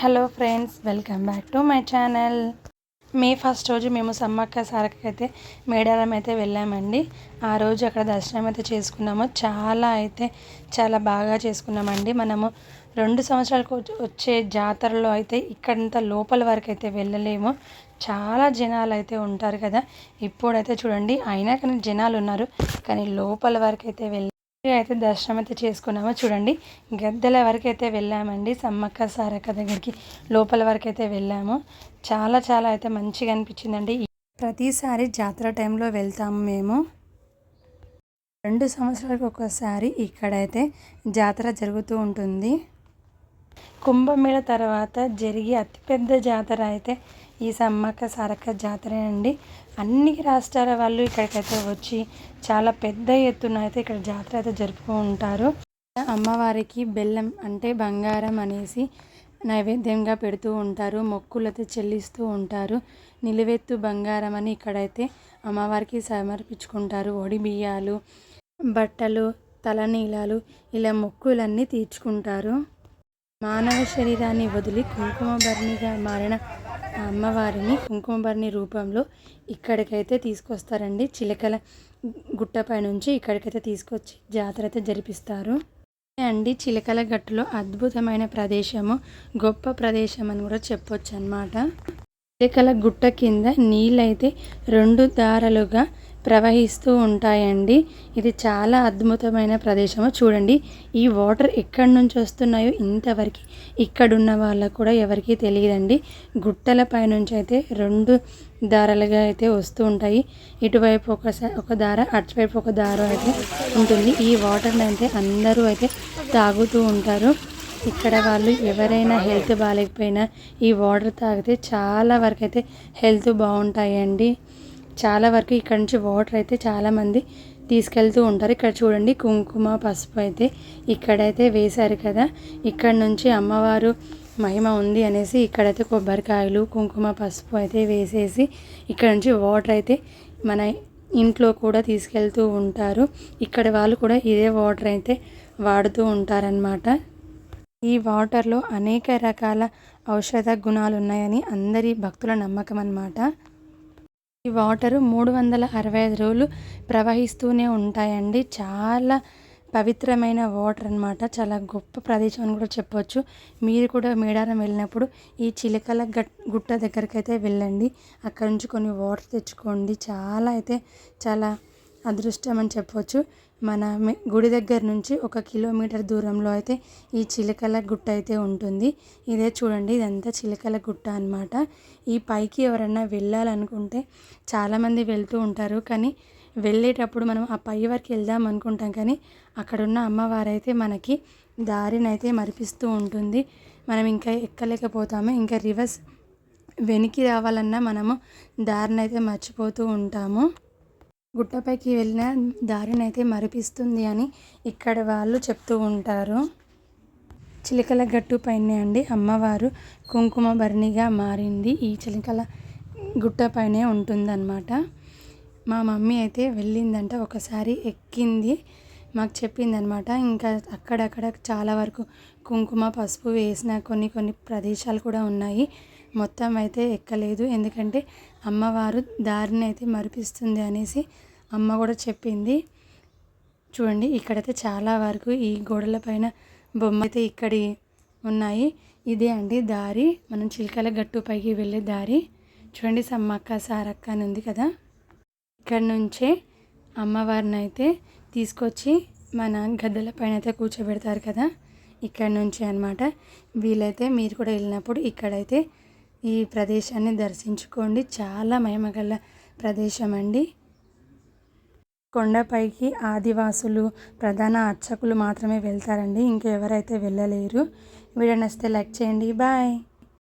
Hello friends welcome back to my channel. May first రోజు మేము సమ్మక్క సారక్కకి అయితే మేడారం అయితే వెళ్ళామండి. ఆ రోజు అక్కడ దర్శనం అయితే చేసుకున్నాము. చాలా అయితే చాలా బాగా చేసుకున్నామండి. మనము రెండు సంవత్సరాలకు వచ్చే- జాతరలో అయితే ఇక్కడంత లోపల వరకు అయితే వెళ్ళలేము. చాలా జనాలు అయితే ఉంటారు కదా. ఇప్పుడైతే చూడండి అయినా కానీ జనాలు ఉన్నారు కానీ లోపల వరకు అయితే వెళ్ళ అయితే దర్శనం అయితే చేసుకున్నామో. చూడండి గద్దెల వరకు అయితే వెళ్ళామండి. సమ్మక్క సారక్క దగ్గరికి లోపల వరకు అయితే వెళ్ళాము. చాలా చాలా అయితే మంచిగా అనిపించిందండి. ప్రతిసారి జాతర టైంలో వెళ్తాము మేము. రెండు సంవత్సరాలకు ఒక్కసారి ఇక్కడైతే జాతర జరుగుతూ ఉంటుంది. కుంభమేళ తర్వాత జరిగే అతిపెద్ద జాతర అయితే ఈ సమ్మక్క సారక్క జాతర అండి. అన్ని రాష్ట్రాల వాళ్ళు ఇక్కడికైతే వచ్చి చాలా పెద్ద ఎత్తున అయితే ఇక్కడ జాతర అయితే జరుపుకుంటారు ఉంటారు. అమ్మవారికి బెల్లం అంటే బంగారం అనేసి నైవేద్యంగా పెడుతూ ఉంటారు మొక్కులతో చెల్లిస్తూ ఉంటారు. నిలువెత్తు బంగారం అని ఇక్కడైతే అమ్మవారికి సమర్పించుకుంటారు. ఒడి బియ్యాలు బట్టలు తలనీలాలు ఇలా మొక్కులన్నీ తీర్చుకుంటారు. మానవ శరీరాన్ని వదిలి కుంకుమ భరణిగా మారిన అమ్మవారిని కుంకుమభరణి రూపంలో ఇక్కడికైతే తీసుకొస్తారండి. చిలకల గుట్టపై నుంచి ఇక్కడికైతే తీసుకొచ్చి జాతర అయితే జరిపిస్తారు అండి చిలకల గట్టులో అద్భుతమైన ప్రదేశము. గొప్ప ప్రదేశం అని కూడా చెప్పొచ్చు అనమాట చిలకల గుట్ట కింద నీళ్ళైతే రెండు దారాలుగా ప్రవహిస్తూ ఉంటాయండి. ఇది చాలా అద్భుతమైన ప్రదేశము చూడండి. ఈ వాటర్ ఎక్కడి నుంచి వస్తున్నాయో ఇంతవరకు ఇక్కడున్న వాళ్ళకు కూడా ఎవరికీ తెలియదండి. గుట్టల పైనుంచి అయితే రెండు దారాలుగా అయితే వస్తూ ఉంటాయి. ఇటువైపు ఒక ఒక దార అటువైపు ఒక దారం అయితే ఉంటుంది. ఈ వాటర్ని అయితే అందరూ అయితే తాగుతూ ఉంటారు. ఇక్కడ వాళ్ళు ఎవరైనా హెల్త్ బాగాలేకపోయినా ఈ వాటర్ తాగితే చాలా వరకు అయితే హెల్త్ బాగుంటాయండి. చాలా వరకు ఇక్కడ నుంచి వాటర్ అయితే చాలామంది తీసుకెళ్తూ ఉంటారు. ఇక్కడ చూడండి కుంకుమ పసుపు అయితే ఇక్కడైతే వేశారు కదా. ఇక్కడ నుంచి అమ్మవారు మహిమ ఉంది అనేసి ఇక్కడైతే కొబ్బరికాయలు కుంకుమ పసుపు అయితే వేసేసి ఇక్కడ నుంచి వాటర్ అయితే మన ఇంట్లో కూడా తీసుకెళ్తూ ఉంటారు. ఇక్కడ వాళ్ళు కూడా ఇదే వాటర్ అయితే వాడుతూ ఉంటారనమాట ఈ వాటర్లో అనేక రకాల ఔషధ గుణాలు ఉన్నాయని అందరి భక్తుల నమ్మకం అన్నమాట. ఈ వాటరు మూడు వందల అరవై ఐదు రోజులు ప్రవహిస్తూనే ఉంటాయండి. చాలా పవిత్రమైన వాటర్ అన్నమాట. చాలా గొప్ప ప్రదేశం అని కూడా చెప్పొచ్చు. మీరు కూడా మేడారం వెళ్ళినప్పుడు ఈ చిలకల గట్ గుట్ట దగ్గరికి అయితే వెళ్ళండి. అక్కడ నుంచి కొన్ని వాటర్ తెచ్చుకోండి. చాలా అయితే చాలా అదృష్టం అని చెప్పవచ్చు మన గుడి దగ్గర నుంచి ఒక కిలోమీటర్ దూరంలో అయితే ఈ చిలకల గుట్ట అయితే ఉంటుంది. ఇదే చూడండి ఇదంతా చిలకల గుట్ట అనమాట ఈ పైకి ఎవరన్నా వెళ్ళాలనుకుంటే చాలామంది వెళ్తూ ఉంటారు. కానీ వెళ్ళేటప్పుడు మనం ఆ పై వరకు వెళ్దాం అనుకుంటాం. కానీ అక్కడున్న అమ్మవారైతే మనకి దారినైతే మరిపిస్తూ ఉంటుంది. మనం ఇంకా ఎక్కలేకపోతాము. ఇంకా రివర్స్ వెనక్కి రావాలన్నా మనము దారిని అయితే మర్చిపోతూ ఉంటాము. గుట్టపైకి వెళ్ళిన దారినైతే మరిపిస్తుంది అని ఇక్కడ వాళ్ళు చెప్తూ ఉంటారు. చిలకల గట్టు పైనే అండి. అమ్మవారు కుంకుమ భరణిగా మారింది. ఈ చిలకల గుట్ట పైనే ఉంటుందన్నమాట. మా మమ్మీ అయితే వెళ్ళిందంట ఒకసారి ఎక్కింది. మాకు చెప్పిందనమాట ఇంకా అక్కడక్కడ చాలా వరకు కుంకుమ పసుపు వేసిన కొన్ని కొన్ని ప్రదేశాలు కూడా ఉన్నాయి. మొత్తం అయితే ఎక్కలేదు. ఎందుకంటే అమ్మవారు దారిని అయితే మరిపిస్తుంది అనేసి అమ్మ కూడా చెప్పింది. చూడండి ఇక్కడైతే చాలా వరకు ఈ గోడల పైన బొమ్మ అయితే ఇక్కడి ఉన్నాయి. ఇదే అండి దారి. మనం చిలకల గట్టు పైకి వెళ్ళే దారి. చూడండి సమ్మక్క సారక్క అని ఉంది కదా. ఇక్కడ నుంచే అమ్మవారిని అయితే తీసుకొచ్చి మన గద్దెల పైన అయితే కూర్చోబెడతారు కదా. ఇక్కడ నుంచి అన్నమాట. వీలైతే మీరు కూడా వెళ్ళినప్పుడు ఇక్కడైతే ఈ ప్రదేశాన్ని దర్శించుకోండి. చాలా మహిమగల ప్రదేశం అండి కొండపైకి ఆదివాసులు ప్రధాన అర్చకులు మాత్రమే వెళ్తారండి. ఇంకెవరైతే వెళ్ళలేరు. వీడియో నచ్చితే లైక్ చేయండి. బాయ్.